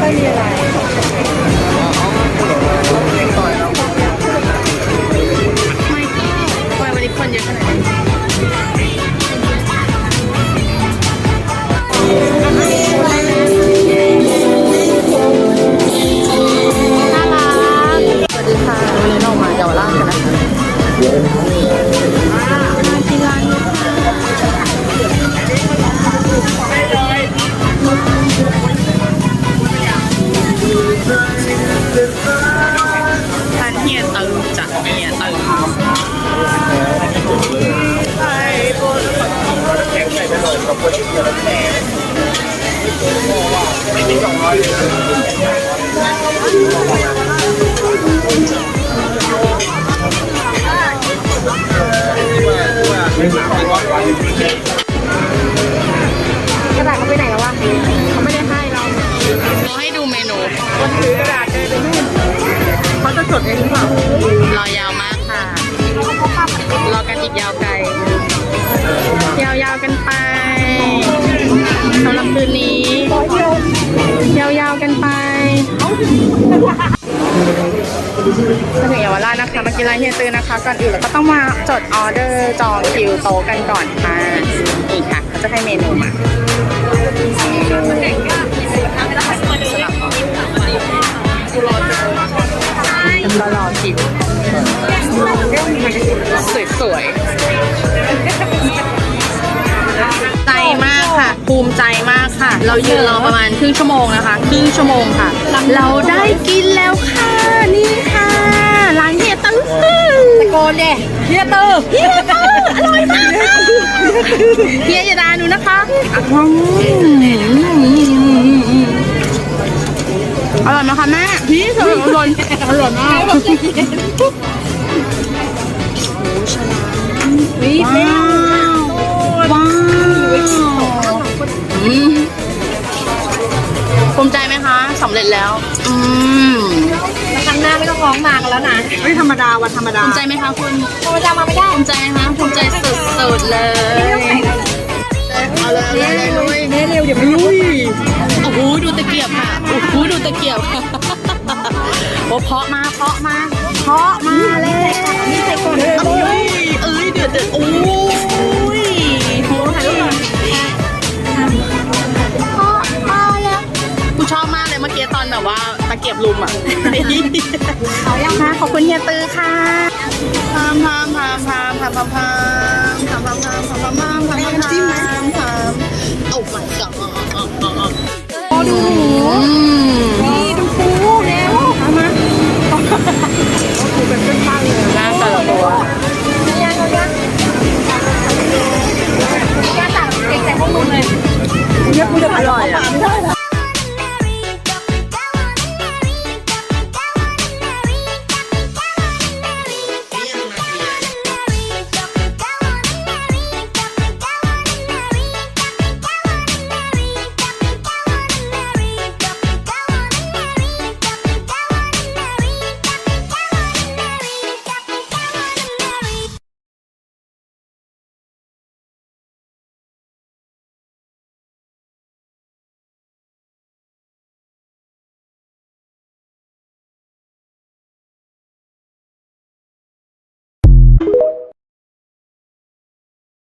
ไม่ค่อยมีอะไรไม่วันนี้คนเยอะขนาดนี้น่ารักสวัสดีค่ะวันนี้เรามาเยาวราชกันนะคะ กระดาษเขาไปไหนแล้ววะเขาไม่ได้ให้เราเราให้ดูเมนูคนถือกระดาษเดินไปนู่นเขาจะจดเองหรือเปล่ารอยาวมากค่ะ มาถึงเยาวราชนะคะมากินร้านเฮียตือนะคะ ก่อนอื่นเราก็ต้องมาจดออเดอร์จองคิวโต๊ะกันก่อนค่ะนี่ค่ะเขาจะให้เมนูมาก็รอคิวสวยๆ ค่ะ ภูมิใจมากค่ะ เรายืนรอประมาณครึ่งชั่วโมงนะคะครึ่งชั่วโมงค่ะ เราได้กินแล้วค่ะนี่ค่ะร้านเฮียตื้อตะโกนเนี่ยเฮียเตอร์เฮียตื้ออร่อยมากค่ะเฮียอย่าด่าหนูนะคะอืมอร่อยไหมคะแม่พี่อร่อยอร่อยอร่อยมากวิ เร็จแล้ว อืมครั้งหน้าไม่ต้องร้องมากันแล้วนะไม่ธรรมดาวันธรรมดาภูมิใจไหมคะคุณธรรมดามาไม่ได้ภูมิใจไหมคะภูมิใจสุดๆเลยเอาเลยเอาเลยลุยเน่เร็วเดี๋ยวไม่รู้โอ้โหดูตะเกียบค่ะโอ้โหดูตะเกียบค่ะโอ้เพาะมาเพาะมาเพาะมาเลยนี่ใส่ก่อนเลยเอ้ยเอ้ยเดือดเดือดโอ้ กียบลุมอะเขายังค่ะขอบคุณเฮียตือค่ะพามพามพามพามพามพามพามพามพามพามพามพามพามพามพามจิ้มไหมพามโอ้ my god โอ้ดูนี่ดูปูแล้วเอามพาปูเป็นเส้นข้างเลยหน้าแต่ละตัวยังเอายังย่าตักเก่งแต่พวกมึงเลยเนี่ยกูจะอร่อยอะไม่ได้นะ